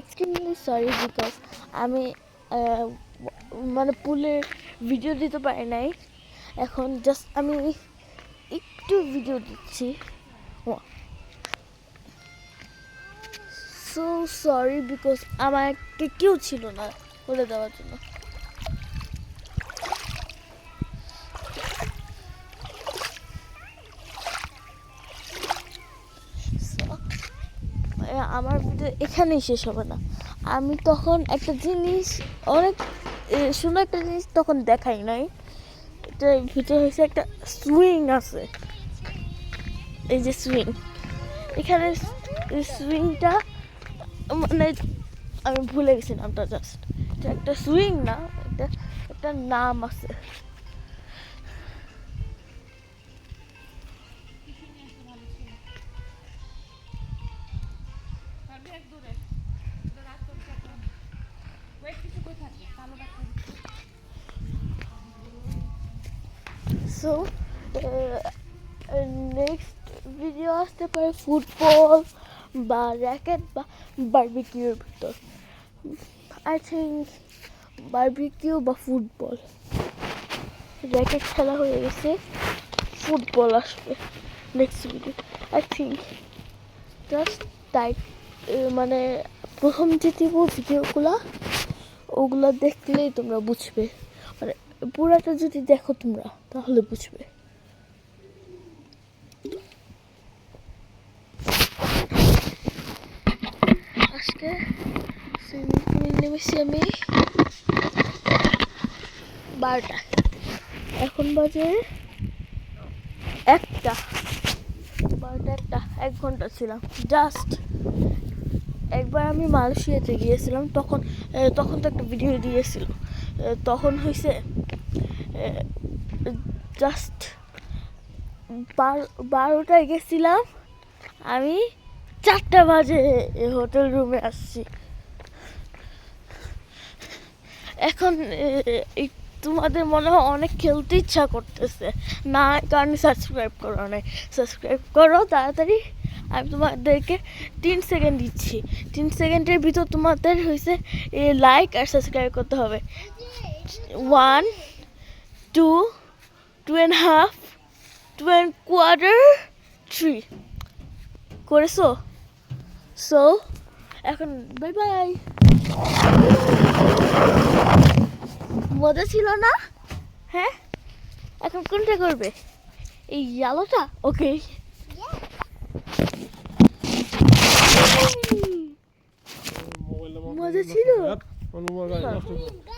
Extremely sorry because আমি মানে পুলের ভিডিও দিতে পারি নাই। এখন জাস্ট আমি একটু ভিডিও দিচ্ছি। সো সরি বিকজ আমার একটা কেউ ছিল না বলে দেওয়ার জন্য। আমার ভিডিও এখানেই শেষ হবে না। আমি তখন একটা জিনিস অনেক সুন্দর একটা জিনিস তখন দেখাই নাই। এটার ভিতরে হয়েছে একটা সুইং আছে। এই যে সুইং এখানে সুইংটা মানে আমি ভুলে গেছি নামটা জাস্ট এটা একটা সুইং না একটা একটা নাম আছে। সো নেক্সট ভিডিও আসতে পারে ফুটবল বা র্যাকেট বা বারবিকিউর ভিতর। আই থিঙ্ক বারবিকিউ বা ফুটবল র্যাকেট খেলা হয়ে গেছে। ফুটবল আসবে next video I think just তাই মানে প্রথম যে দিব ভিডিওগুলো, ওগুলো দেখলেই তোমরা বুঝবে। মানে পুরাটা যদি দেখো তোমরা, তাহলে বুঝবে। আজকে নেমেছি আমি বারোটা। এখন বাজে একটা। বারোটা একটা, এক ঘণ্টা ছিলাম। জাস্ট একবার আমি মালয়েশিয়াতে গিয়েছিলাম, তখন তখন তো একটা ভিডিও দিয়েছিল। তখন হয়েছে জাস্ট বারোটায় গেছিলাম, আমি চারটা বাজে হোটেল রুমে আসছি। এখন তোমাদের মনে হয় অনেক খেলতে ইচ্ছা করতেছে। না, কারণ সাবস্ক্রাইব করো নাই। সাবস্ক্রাইব করো, তাড়াতাড়ি। আমি তোমাদেরকে তিন সেকেন্ড দিচ্ছি। তিন সেকেন্ডের ভিতর তোমাদের হয়েছে লাইক আর সাবস্ক্রাইব করতে হবে। One two two and half two and quarter three করেছ? সো এখন বাই বাই মজা ছিল না? হ্যাঁ? এখন কোনটা করবে? এই আলোটা ওকে মজা ছিল Mooi, maar wij